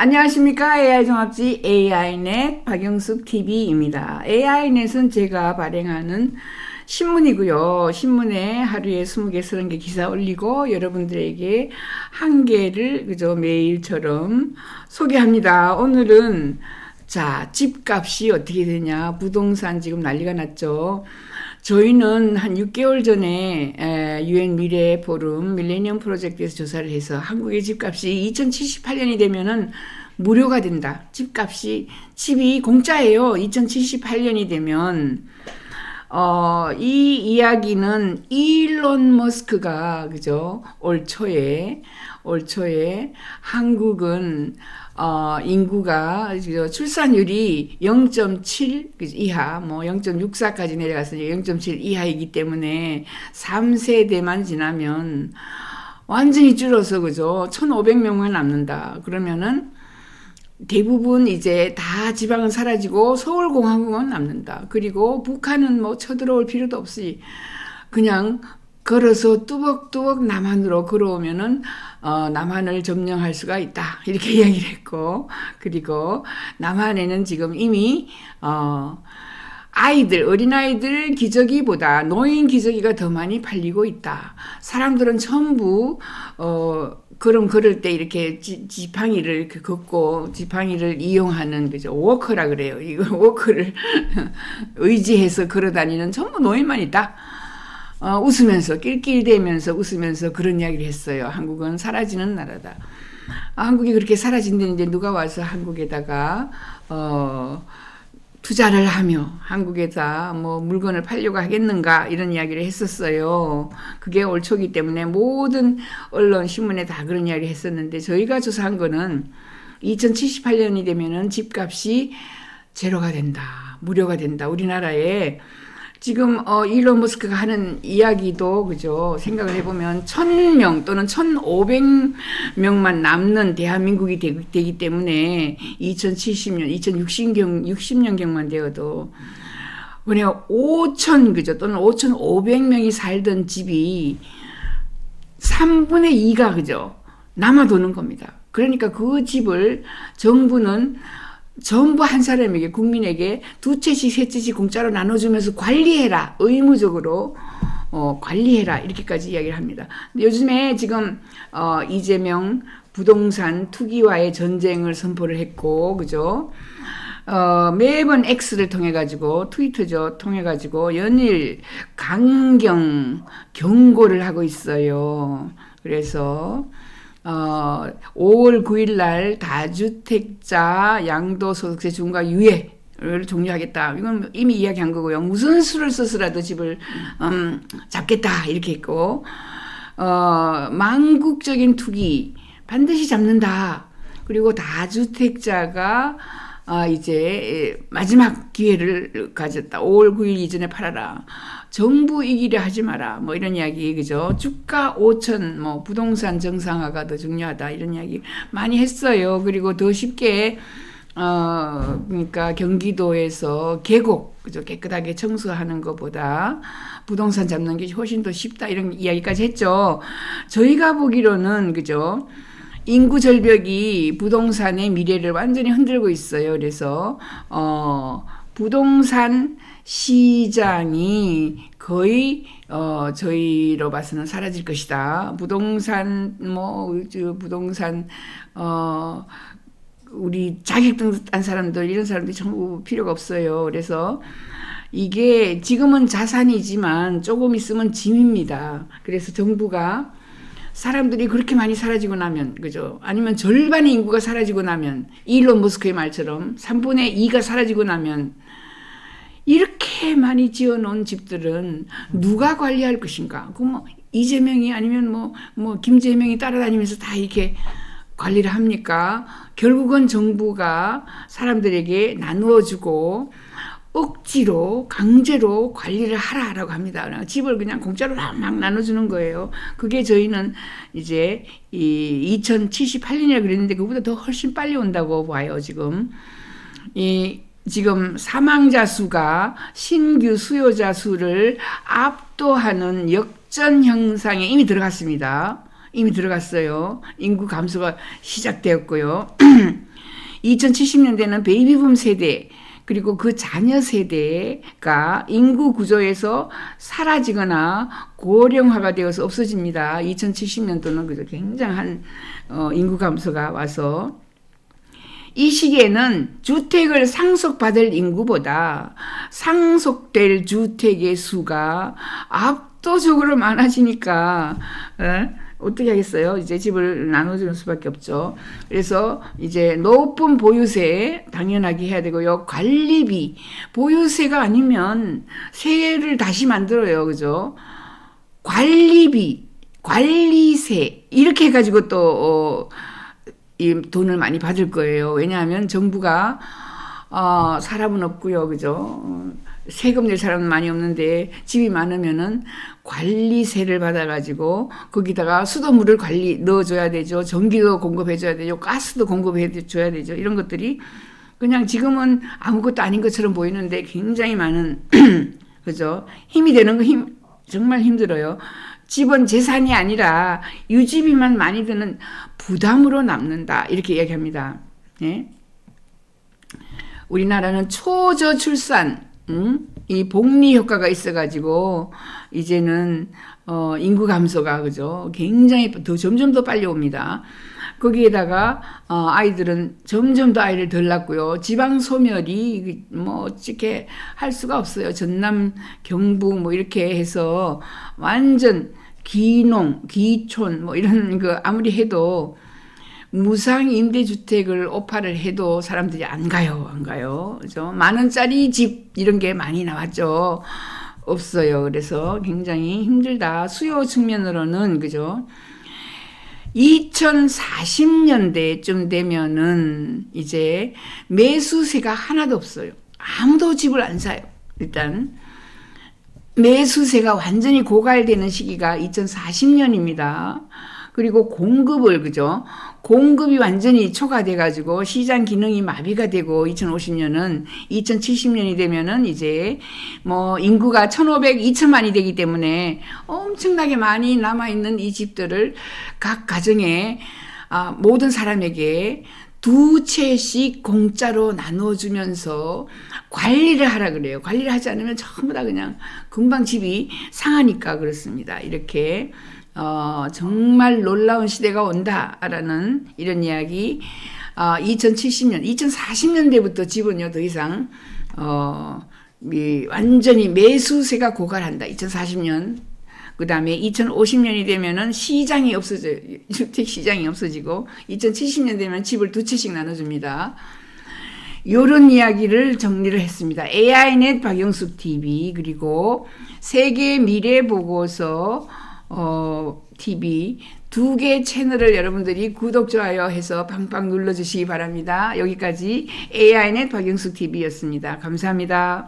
안녕하십니까. AI 종합지 AI넷 박영숙 TV입니다. AI넷은 제가 발행하는 신문이고요. 신문에 하루에 20개, 30개 기사 올리고 여러분들에게 한 개를 그저 매일처럼 소개합니다. 오늘은 자, 집값이 어떻게 되냐. 부동산 지금 난리가 났죠. 저희는 한 6개월 전에 유엔 미래 포럼 밀레니엄 프로젝트에서 조사를 해서 한국의 집값이 2078년이 되면은 무료가 된다. 집값이 집이 공짜예요. 2078년이 되면 어, 이 이야기는 일론 머스크가 그죠? 올 초에 올 초에 한국은 어, 인구가 출산율이 0.7 이하, 뭐 0.64까지 내려갔으니 0.7 이하이기 때문에 3세대만 지나면 완전히 줄어서 그죠? 1,500명만 남는다. 그러면은 대부분 이제 다 지방은 사라지고 서울공항은 남는다. 그리고 북한은 뭐 쳐들어올 필요도 없이 그냥 걸어서 뚜벅뚜벅 남한으로 걸어오면은 어, 남한을 점령할 수가 있다 이렇게 이야기를 했고 그리고 남한에는 지금 이미 어, 아이들 어린아이들 기저귀보다 노인 기저귀가 더 많이 팔리고 있다. 사람들은 전부 어 걸음 걸을 때 이렇게 지, 지팡이를 걷고 지팡이를 이용하는 그죠 워커라 그래요. 이거 워커를 의지해서 걸어 다니는 전부 노인만 있다. 어, 웃으면서 낄낄대면서 웃으면서 그런 이야기를 했어요. 한국은 사라지는 나라다. 아, 한국이 그렇게 사라진다는데 누가 와서 한국에다가 어, 투자를 하며 한국에다 뭐 물건을 팔려고 하겠는가 이런 이야기를 했었어요. 그게 올 초기 때문에 모든 언론 신문에 다 그런 이야기를 했었는데 저희가 조사한 거는 2078년이 되면은 집값이 제로가 된다. 무료가 된다. 우리나라에 지금 어 일론 머스크가 하는 이야기도 그죠? 생각을 해보면 천 명 또는 천 오백 명만 남는 대한민국이 되, 기 때문에 2070년, 2060년 60년경만 되어도 그냥 5천 그죠? 또는 5,500명이 살던 집이 3분의 2가 그죠? 남아 도는 겁니다. 그러니까 그 집을 정부는 전부 한 사람에게 국민에게 두 채씩 세 채씩 공짜로 나눠주면서 관리해라 의무적으로 어, 관리해라 이렇게까지 이야기를 합니다. 요즘에 지금 어, 이재명 부동산 투기와의 전쟁을 선포를 했고 그죠? 어, 매번 X를 통해 가지고 트위터죠 통해 가지고 연일 강경 경고를 하고 있어요. 그래서 어, 5월 9일 날 다주택자 양도소득세 중과 유예 를 종료하겠다. 이건 이미 이야기한 거고요. 무슨 수를 써서라도 집을 음, 잡겠다 이렇게 했고 어, 망국적인 투기 반드시 잡는다. 그리고 다주택자가 아, 이제 마지막 기회를 가졌다. 5월 9일 이전에 팔아라. 정부 이기려 하지 마라. 뭐 이런 이야기, 그죠? 주가 5천, 뭐 부동산 정상화가 더 중요하다. 이런 이야기 많이 했어요. 그리고 더 쉽게, 어, 그러니까 경기도에서 계곡, 그죠? 깨끗하게 청소하는 것보다 부동산 잡는 게 훨씬 더 쉽다. 이런 이야기까지 했죠. 저희가 보기로는, 그죠? 인구 절벽이 부동산의 미래를 완전히 흔들고 있어요. 그래서 어 부동산 시장이 거의 어 저희로 봐서는 사라질 것이다. 부동산 뭐 부동산 어 우리 자격증 딴 사람들 이런 사람들이 전부 필요가 없어요. 그래서 이게 지금은 자산이지만 조금 있으면 짐입니다. 그래서 정부가 사람들이 그렇게 많이 사라지고 나면 그죠? 아니면 절반의 인구가 사라지고 나면 일론 머스크의 말처럼 3분의 2가 사라지고 나면 이렇게 많이 지어놓은 집들은 누가 관리할 것인가? 그뭐 이재명이 아니면 뭐뭐 뭐 김재명이 따라다니면서 다 이렇게 관리를 합니까? 결국은 정부가 사람들에게 나누어주고 억지로 강제로 관리를 하라라고 합니다. 집을 그냥 공짜로 막 나눠주는 거예요. 그게 저희는 이제 이 2078년이라 그랬는데 그보다 더 훨씬 빨리 온다고 봐요. 지금 이 지금 사망자 수가 신규 수요자 수를 압도하는 역전 형상에 이미 들어갔습니다. 이미 들어갔어요. 인구 감소가 시작되었고요. 2070년대는 베이비붐 세대 그리고 그 자녀 세대가 인구 구조에서 사라지거나 고령화가 되어서 없어집니다. 2070년도는 그저 굉장한 어, 인구 감소가 와서 이 시기에는 주택을 상속받을 인구보다 상속될 주택의 수가 압도적으로 많아지니까 에? 어떻게 하겠어요? 이제 집을 나눠주는 수밖에 없죠. 그래서 이제 높은 보유세 당연하게 해야 되고요. 관리비 보유세가 아니면 세를 다시 만들어요, 그죠? 관리비, 관리세 이렇게 해가지고 또 어, 이 돈을 많이 받을 거예요. 왜냐하면 정부가 어, 사람은 없고요, 그죠? 어, 세금 낼 사람은 많이 없는데 집이 많으면은 관리세를 받아가지고 거기다가 수돗물을 관리 넣어줘야 되죠. 전기도 공급해줘야 되죠. 가스도 공급해줘야 되죠. 이런 것들이 그냥 지금은 아무것도 아닌 것처럼 보이는데 굉장히 많은 그죠? 힘이 되는 거 힘 정말 힘들어요. 집은 재산이 아니라 유지비만 많이 드는 부담으로 남는다 이렇게 이야기합니다. 예? 우리나라는 초저출산 음? 이 복리 효과가 있어가지고 이제는 어, 인구 감소가 그죠 굉장히 더 점점 더 빨리 옵니다. 거기에다가 어, 아이들은 점점 더 아이를 덜 낳고요. 지방 소멸이 뭐 어떻게 할 수가 없어요. 전남, 경부 뭐 이렇게 해서 완전 기농, 기촌 뭐 이런 그 아무리 해도 무상 임대주택을 오파를 해도 사람들이 안 가요, 안 가요. 그죠? 만 원짜리 집 이런 게 많이 나왔죠. 없어요. 그래서 굉장히 힘들다. 수요 측면으로는 그죠? 2040년대쯤 되면은 이제 매수세가 하나도 없어요. 아무도 집을 안 사요. 일단 매수세가 완전히 고갈되는 시기가 2040년입니다. 그리고 공급을 그죠? 공급이 완전히 초과돼 가지고 시장 기능이 마비가 되고 2050년은 2070년이 되면은 이제 뭐 인구가 1,500, 2천만이 되기 때문에 엄청나게 많이 남아 있는 이 집들을 각 가정에 아, 모든 사람에게 두 채씩 공짜로 나눠주면서 관리를 하라 그래요. 관리를 하지 않으면 전부 다 그냥 금방 집이 상하니까 그렇습니다. 이렇게 어, 정말 놀라운 시대가 온다라는 이런 이야기. 어, 2070년, 2040년대부터 집은요 더 이상 어, 이, 완전히 매수세가 고갈한다. 2040년. 그 다음에 2050년이 되면은 시장이 없어져요. 주택 시장이 없어지고 2070년 되면 집을 두 채씩 나눠줍니다. 요런 이야기를 정리를 했습니다. AI넷 박영숙 TV 그리고 세계 미래 보고서 어, TV 두 개 채널을 여러분들이 구독, 좋아요 해서 빵빵 눌러 주시기 바랍니다. 여기까지 AI넷 박영숙 TV였습니다. 감사합니다.